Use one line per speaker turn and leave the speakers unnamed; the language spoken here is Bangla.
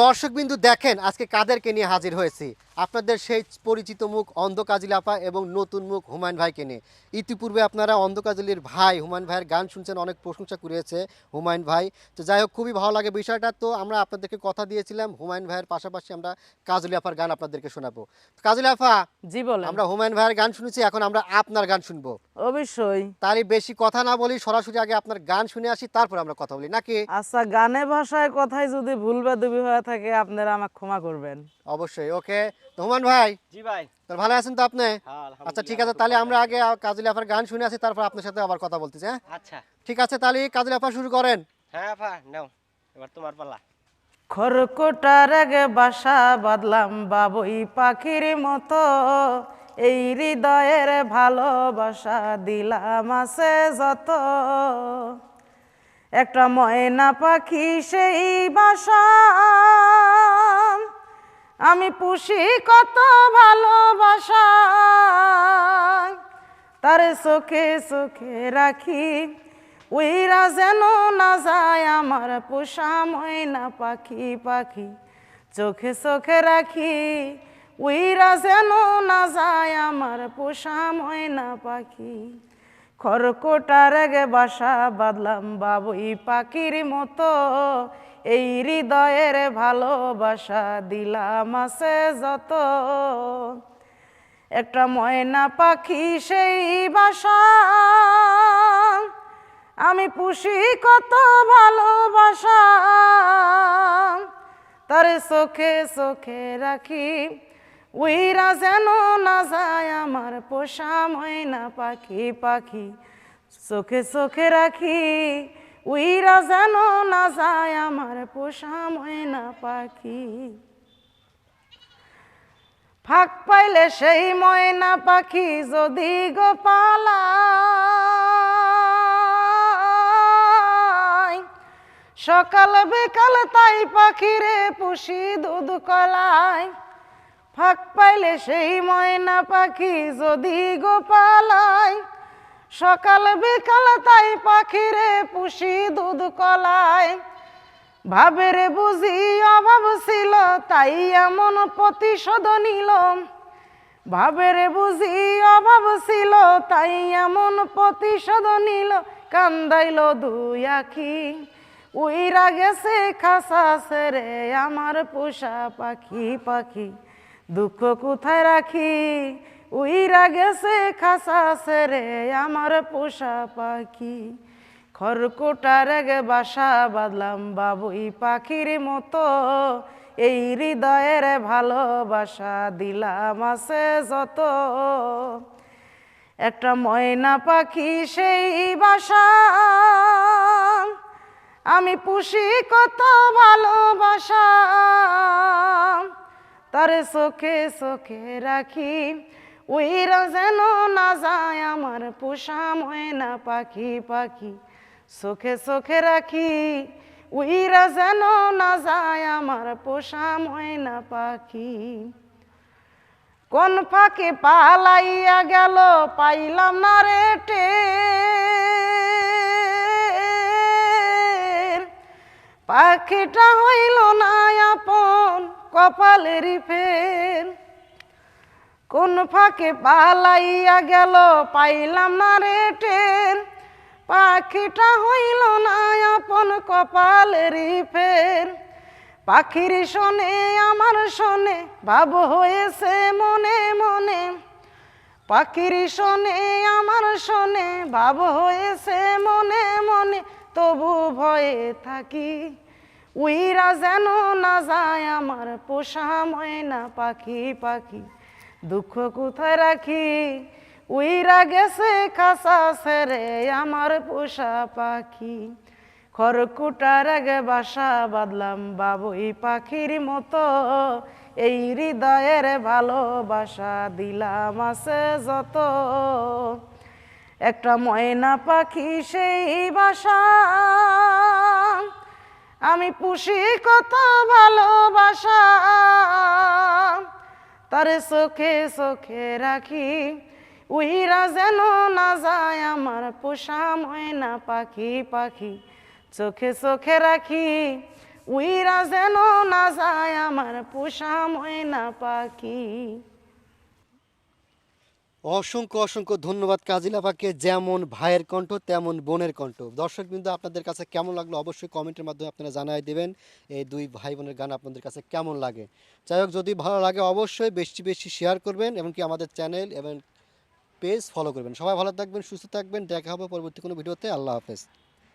দর্শক বিন্দু দেখেন আজকে কাদেরকে নিয়ে হাজির হয়েছি। আপনাদের সেই পরিচিত মুখ অন্ধ কাজলি আপা এবং নতুন মুখ হুমায়ুন ভাইকে নিয়ে। ইতিপূর্বে আপনারা অন্ধ কাজলির ভাই হুমায়ুন ভাইয়ের গান শুনছেন অনেক প্রশংসা করেছে হুমায়ুন ভাই। তো যাই হোক খুবই ভালো লাগে বিষয়টা। তো আমরা আপনাদেরকে কথা দিয়েছিলাম হুমায়ুন ভাইয়ের পাশাপাশি আমরা কাজলি আপার গান আপনাদেরকে শোনাবো। কাজলি আফা
জি বলেন।
আমরা হুমায়ুন ভাইয়ের গান শুনেছি এখন আমরা আপনার গান শুনব।
অবশ্যই।
তারই বেশি কথা না বলি সরাসরি আগে আপনার গান শুনে আসি তারপর আমরা কথা বলি নাকি?
আচ্ছা গানে ভাষায় কথায় যদি ভুল বা দুবি হয়ে থাকে আপনারা আমাকে ক্ষমা করবেন।
অবশ্যই ওকে। তো হুমায়ুন ভাই
জি ভাই।
তো ভালো আছেন তো আপনি?
হ্যাঁ,
আচ্ছা ঠিক আছে তাহলে আমরা আগে কাজলি আপার গান শুনে আসি তারপর আপনার সাথে আবার কথা বলতেছি হ্যাঁ?
আচ্ছা।
ঠিক আছে তাহলে কাজলি আপা শুরু করেন।
হ্যাঁ আপা নাও এবার তোমার পালা।
খরকোটার আগে বাসা বাঁধলাম বাবুই পাখির মতো। এই হৃদয়ের ভালোবাসা দিলাম আছে যত। একটা ময়না পাখি সেই বাসা। আমি পুষি কত ভালোবাসা। তার চোখে চোখে রাখি, উইরা যেন না যায় আমার পোষা ময়না পাখি পাখি। চোখে চোখে রাখি উইরা যেন না যায় আমার পোষা ময়না পাখি। খরকোটার গে বাসা বাঁধলাম বাবুই পাখির মতো। এই হৃদয়ের ভালোবাসা দিলাম আছে যত। একটা ময়না পাখি সেই বাসা। আমি পুষি কত ভালোবাসা। তার চোখে চোখে রাখি উইরা যেন না যায় আমার পোষা ময়না পাখি পাখি। চোখে চোখে রাখি উইরা যেন না যায় আমার পোষা ময়না পাখি। ফাঁক পাইলে সেই ময়না পাখি যদি গোপালাই সকাল বিকাল তাই পাখিরে পুষি দুধ কলাই ফাঁক পাইলে সেই ময়না পাখি যদি গোপালাই সকাল বিকাল তাই পাখিরে পুষি দুধ কলাই ভাবের বুঝি অভাব ছিল, তাই এমন প্রতিশোধ নিল ভাবের বুঝি অভাব ছিল, তাই এমন প্রতিশোধ নিল কান্দাইল দুই আখি, উইরা গেছে খাসা সেরে আমার পোষা পাখি পাখি। দুঃখ কোথায় রাখি? উইরা গেছে খাসা সেরে আমার পোষা পাখি। খরকোটার আগে বাসা বাঁধলাম বাবুই পাখির মতো। এই হৃদয়ের ভালোবাসা দিলাম আছে যত। একটা ময়না পাখি সেই বাসা। আমি পুষি কত ভালোবাসা। তারে চোখে চোখে রাখি। উইরা যেন না যায় আমার পোষা ময়না পাখি পাখি। চোখে চোখে রাখি। উইরা যেন না যায় আমার পোষা ময়না পাখি। কোন ফাঁকে পালাইয়া গেল পাইলাম না রে টের। পাখিটা হইল না আপন। কপালেরই ফের। কোন ফাঁকে পালাইয়া গেল, পাইলাম না রে টের। পাখিটা হইল না আপন কপালেরই ফের। পাখির শোনে, আমার শোনে, ভাব হয়েছে মনে মনে। পাখির শোনে, আমার শোনে, ভাব হয়েছে মনে মনে। তবু ভয়ে থাকি, উইরা যেন যায় আমার পোষা ময়না পাখি পাখি। দুঃখ কোথায় রাখি? উইরা গেছে খাসা সেরে আমার পোষা পাখি। খড়কুটার আগে বাসা বাঁধলাম বাবুই পাখির মতো। এই হৃদয়ের ভালোবাসা দিলাম আছে যত। একটা ময়না পাখি সেই বাসা আমি পুষি কত ভালোবাসা। তারে চোখে চোখে রাখি, উইরা যেন না যায় আমার পোষা ময়না পাখি পাখি। চোখে চোখে রাখি, উইরা যেন না যায় আমার পোষা ময়না পাখি।
অসংখ্য অসংখ্য ধন্যবাদ কাজিল আপাকে যেমন ভাইয়ের কণ্ঠ, তেমন বোনের কণ্ঠ। দর্শক বিন্দু, আপনাদের কাছে কেমন লাগল অবশ্যই কমেন্টের মাধ্যমে আপনারা জানাই দেবেন। এই দুই ভাই বোনের গান আপনাদের কাছে কেমন লাগে? যাই হোক, যদি ভালো লাগে অবশ্যই বেশি বেশি শেয়ার করবেন এবং কি আমাদের চ্যানেল এবং পেজ ফলো করবেন। সবাই ভালো থাকবেন, সুস্থ থাকবেন। দেখা হবে পরবর্তী কোনো ভিডিওতে। আল্লাহ হাফেজ।